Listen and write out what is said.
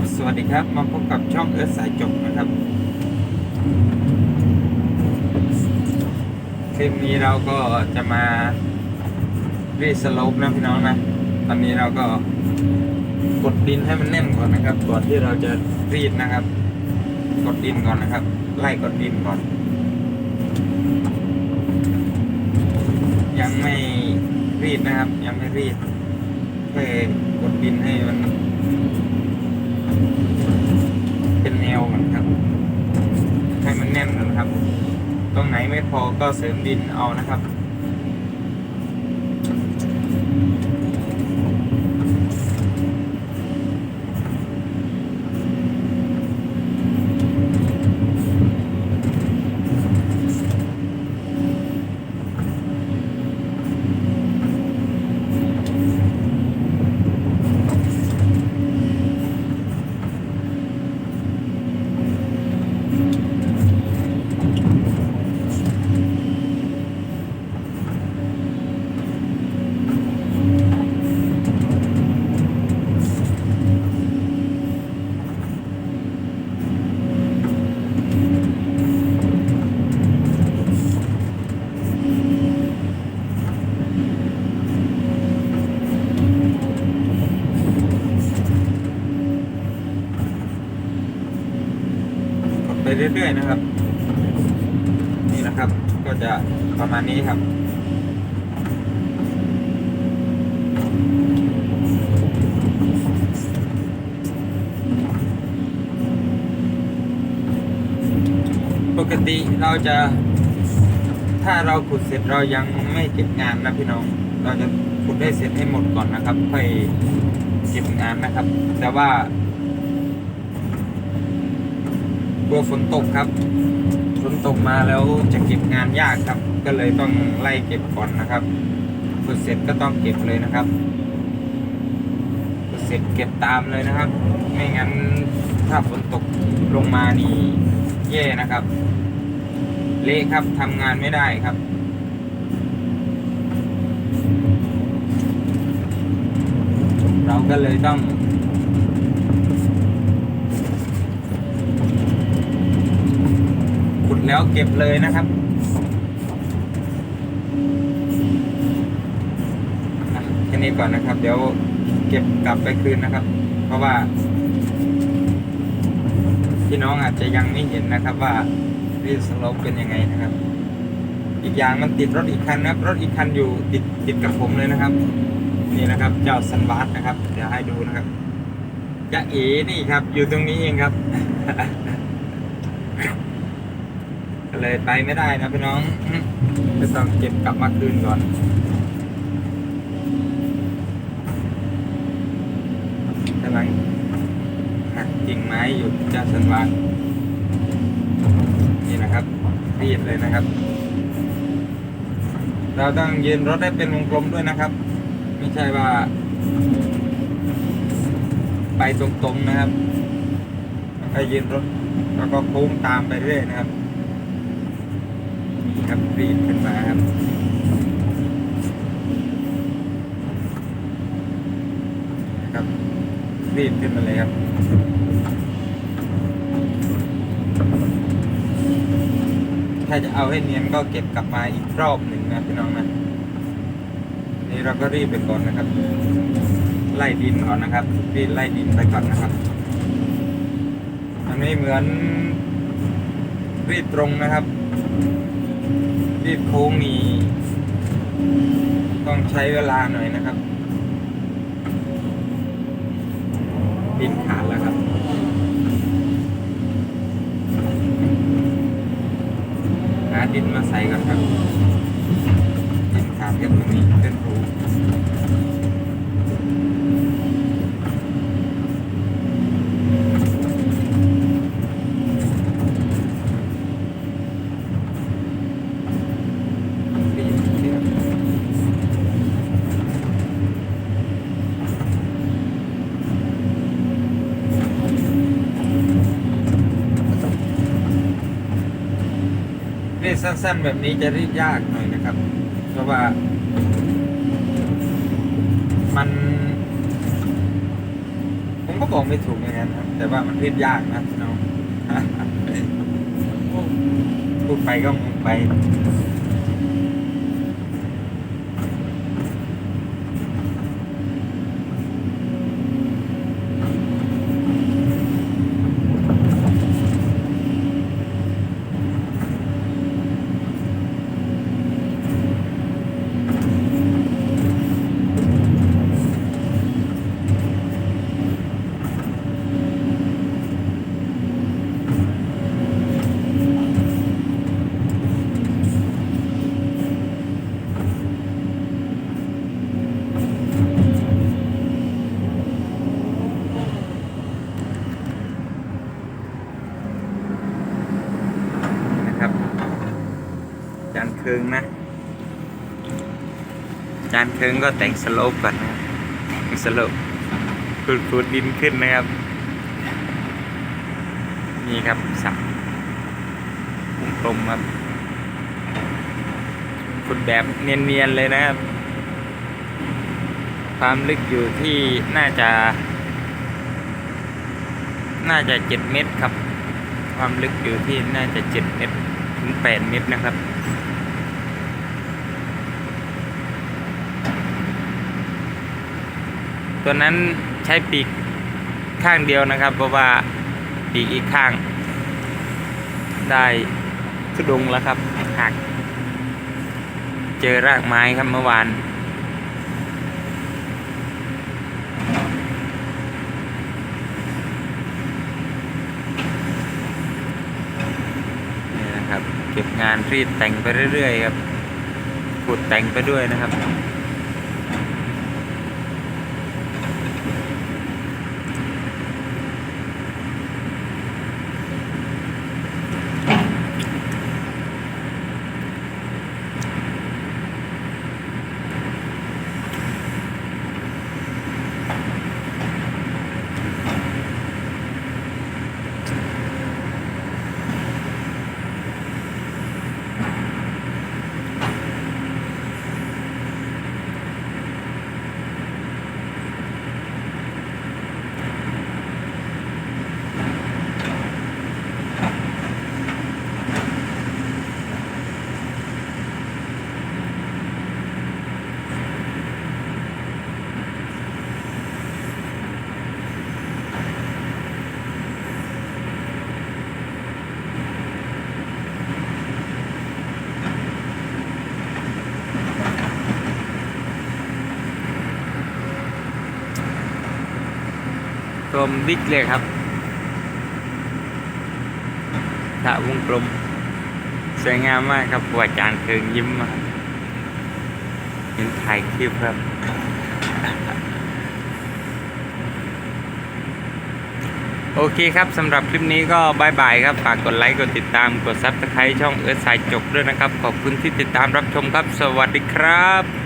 ับสวัสดีครับ มาพบกับช่องเอิร์ธสายจบนะครับ คลิปนี้เราก็จะมารีสโลปนะพี่น้องนะ ตอนนี้เราก็กดดินให้มันแน่นก่อนนะครับ ก่อนที่เราจะรีดนะครับ กดดินก่อนนะครับ ไล่กดดินก่อน ยังไม่รีดนะครับ ยังไม่รีดแค่กดดินให้มัน เป็นแนวก่อนครับ ให้มันแน่นก่อนครับ ตรงไหนไม่พอก็เสริมดินเอานะครับ เรื่อยๆนะครับ นี่นะครับ ก็จะประมาณนี้ครับปกติเราจะ ถ้าเราขุดเสร็จเรายังไม่เก็บงานนะพี่น้อง เราจะขุดได้เสร็จให้หมดก่อนนะครับ ค่อยเก็บงานนะครับ แต่ว่า กลัวฝนตกครับ ฝนตกมาแล้วจะเก็บงานยากครับ ก็เลยต้องไล่เก็บก่อนนะครับขุดเสร็จก็ต้องเก็บเลยนะครับขุดเสร็จเก็บตามเลยนะครับ ไม่งั้นถ้าฝนตกลงมานี่แย่นะครับ เละครับทำงานไม่ได้ครับเราก็เลยต้อง ขุด แล้วเก็บเลยนะครับแค่นี้ก่อนนะครับ เดี๋ยวเก็บกลับไปคืนนะครับ เพราะว่าพี่น้องอาจจะยังไม่เห็นนะครับว่ารีสโลปเป็นยังไงนะครับ อีกอย่างมันติดรถอีกคันนะครับ รถอีกคันอยู่ติดติดกับผมเลยนะครับ นี่นะครับเจ้าซันวาสนะครับ เดี๋ยวให้ดูนะครับจะเอ๋นี่ครับ อยู่ตรงนี้เองครับ เลยไปไม่ได้นะพี่น้องจะต้องเก็บกลับมาคืนก่อนกำลังหักกิ่งไม้อยู่จ้าสันวานนี่นะครับรีดเลยนะครับ เราต้องยืนรถได้เป็นวงกลมด้วยนะครับ ไม่ใช่ว่า ไปตรงๆนะครับถ้ายืนรถแล้วก็โค้งตามไปเรื่อยนะครับ ครับรีดขึ้นมาครับนะครับรีดขึ้นมาเลยครับถ้าจะเอาให้เนียนก็เก็บกลับมาอีกรอบหนึ่งนะพี่น้องนะนี่เราก็รีดไปก่อนนะครับ ไล่ดินก่อนนะครับรีดไล่ดินไปก่อนนะครับมันไม่เหมือนรีดตรงนะครับ รีบโค้งมี ต้องใช้เวลาหน่อยนะครับดินขาดแล้วครับหาดินมาใส่ก่อนครับดินขาดกันตรงนี้เป็นรูดีดีครับ รีด สั้นๆ แบบนี้จะรีดยากหน่อยนะครับ เพราะว่า มัน ผมก็บอกไม่ถูกเหมือนกันครับ แต่ว่ามันรียบยากนะน้องพูดไปก็งงไป คืองนะจานเคืองก็แต่งสโลปก่อนนะแต่งสโลปขูดขูดดินขึ้นนะครับ นี่ครับสับวงกลมครับขุดแบบเนียนๆเลยนะครับ ความลึกอยู่ที่น่าจะ น่าจะเจ็ดเมตรครับ ความลึกอยู่ที่น่าจะเจ็ดเมตรถึงแปดเมตรนะครับ ตัวนั้นใช้ปีกข้างเดียวนะครับ เพราะว่าปีกอีกข้าง ได้ทุดงแล้วครับหัก เจอรากไม้ครับเมื่อวานนี่นะครับเก็บงานรีดแต่งไปเรื่อยๆครับขุดแต่งไปด้วยนะครับ กลมดิกเลยครับสระวงกลม สวยงามมากครับหัวจานเคืองยิ้มมาเห็นถ่ายคลิปครับ โอเคครับสำหรับคลิปนี้ก็บายบายครับ ฝากกดไลค์ กดติดตามกดซับสไครต์ช่องเอิร์ธสายจกด้วยนะครับ ขอบคุณที่ติดตามรับชมครับ สวัสดีครับ